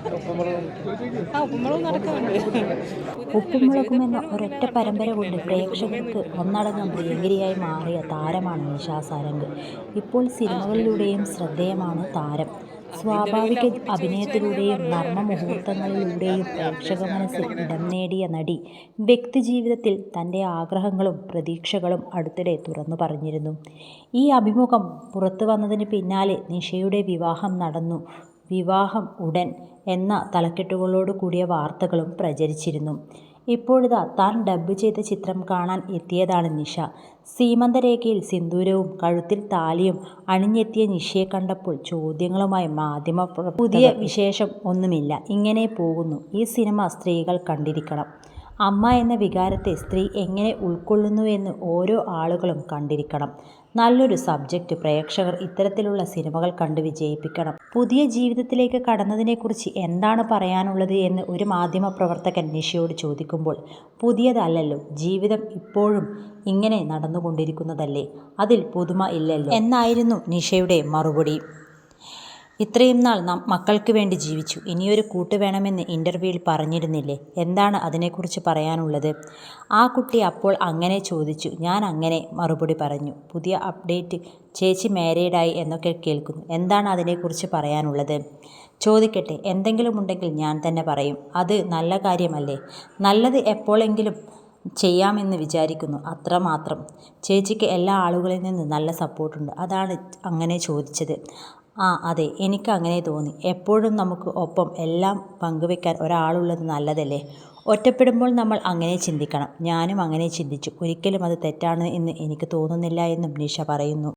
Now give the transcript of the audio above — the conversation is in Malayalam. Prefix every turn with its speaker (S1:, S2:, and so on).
S1: ആ ഉപ്പുമുളക് നടക്കുന്നുണ്ട്.
S2: ഉപ്പുമുളകും എന്ന ഒരൊറ്റ പരമ്പര കൊണ്ട് പ്രേക്ഷകർക്ക് ഒന്നടങ്കം പ്രിയങ്കരിയായി മാറിയ താരമാണ് നിഷാ സാരംഗ്. ഇപ്പോൾ സിനിമകളിലൂടെയും ശ്രദ്ധേയമാണ് താരം. സ്വാഭാവിക അഭിനയത്തിലൂടെയും നർമ്മ മുഹൂർത്തങ്ങളിലൂടെയും പ്രേക്ഷക മനസ്സിൽ ഇടം നേടിയ നടി വ്യക്തിജീവിതത്തിൽ തന്റെ ആഗ്രഹങ്ങളും പ്രതീക്ഷകളും അടുത്തിടെ തുറന്നു പറഞ്ഞിരുന്നു. ഈ അഭിമുഖം പുറത്തു വന്നതിന് പിന്നാലെ നിഷയുടെ വിവാഹം നടന്നു. വിവാഹം ഉടൻ എന്ന തലക്കെട്ടുകളോട് കൂടിയ വാർത്തകളും പ്രചരിച്ചിരുന്നു. ഇപ്പോഴിതാ താൻ ഡബ്ബ് ചെയ്ത ചിത്രം കാണാൻ എത്തിയതാണ് നിഷ. സീമന്തരേഖയിൽ സിന്ദൂരവും കഴുത്തിൽ താലിയും അണിഞ്ഞെത്തിയ നിഷയെ കണ്ടപ്പോൾ ചോദ്യങ്ങളുമായി മാധ്യമ പുതിയ വിശേഷം ഒന്നുമില്ല. ഇങ്ങനെ പോകുന്നു. ഈ സിനിമ സ്ത്രീകൾ കണ്ടിരിക്കണം. അമ്മ എന്ന വികാരത്തെ സ്ത്രീ എങ്ങനെ ഉൾക്കൊള്ളുന്നുവെന്ന് ഓരോ ആളുകളും കണ്ടിരിക്കണം. നല്ലൊരു സബ്ജക്റ്റ് പ്രേക്ഷകർ ഇത്തരത്തിലുള്ള സിനിമകൾ കണ്ട് വിജയിപ്പിക്കണം. പുതിയ ജീവിതത്തിലേക്ക് കടന്നതിനെക്കുറിച്ച് എന്താണ് പറയാനുള്ളത് എന്ന് ഒരു മാധ്യമ പ്രവർത്തകൻ നിഷയോട് ചോദിക്കുമ്പോൾ പുതിയതല്ലല്ലോ ജീവിതം ഇപ്പോഴും ഇങ്ങനെ നടന്നുകൊണ്ടിരിക്കുന്നതല്ലേ? അതിൽ പുതുമ ഇല്ലല്ലോ എന്നായിരുന്നു നിഷയുടെ മറുപടി. ഇത്രയും നാൾ നാം മക്കൾക്ക് വേണ്ടി ജീവിച്ചു. ഇനിയൊരു കൂട്ട് വേണമെന്ന് ഇന്റർവ്യൂവിൽ പറഞ്ഞിരുന്നില്ലേ? എന്താണ് അതിനെക്കുറിച്ച് പറയാനുള്ളത്? ആ കുട്ടി അപ്പോൾ അങ്ങനെ ചോദിച്ചു. ഞാൻ അങ്ങനെ മറുപടി പറഞ്ഞു. പുതിയ അപ്ഡേറ്റ് ചേച്ചി മാരീഡായി എന്നൊക്കെ കേൾക്കുന്നു. എന്താണ് അതിനെക്കുറിച്ച് പറയാനുള്ളത്? ചോദിക്കട്ടെ. എന്തെങ്കിലും ഉണ്ടെങ്കിൽ ഞാൻ തന്നെ പറയും. അത് നല്ല കാര്യമല്ലേ? നല്ലത് എപ്പോഴെങ്കിലും ചെയ്യാമെന്ന് വിചാരിക്കുന്നു. അത്രമാത്രം. ചേച്ചിക്ക് എല്ലാ ആളുകളിൽ നിന്നും നല്ല സപ്പോർട്ടുണ്ട്. അതാണ് അങ്ങനെ ചോദിച്ചത്. ആ അതെ. എനിക്ക് അങ്ങനെ തോന്നി. എപ്പോഴും നമുക്ക് ഒപ്പം എല്ലാം പങ്കുവെക്കാൻ ഒരാളുള്ളത് നല്ലതല്ലേ? ഒറ്റപ്പെടുമ്പോൾ നമ്മൾ അങ്ങനെ ചിന്തിക്കണം. ഞാനും അങ്ങനെ ചിന്തിച്ചു. ഒരിക്കലും അത് തെറ്റാണ് എന്ന് എനിക്ക് തോന്നുന്നില്ല എന്നും നിഷ പറയുന്നു.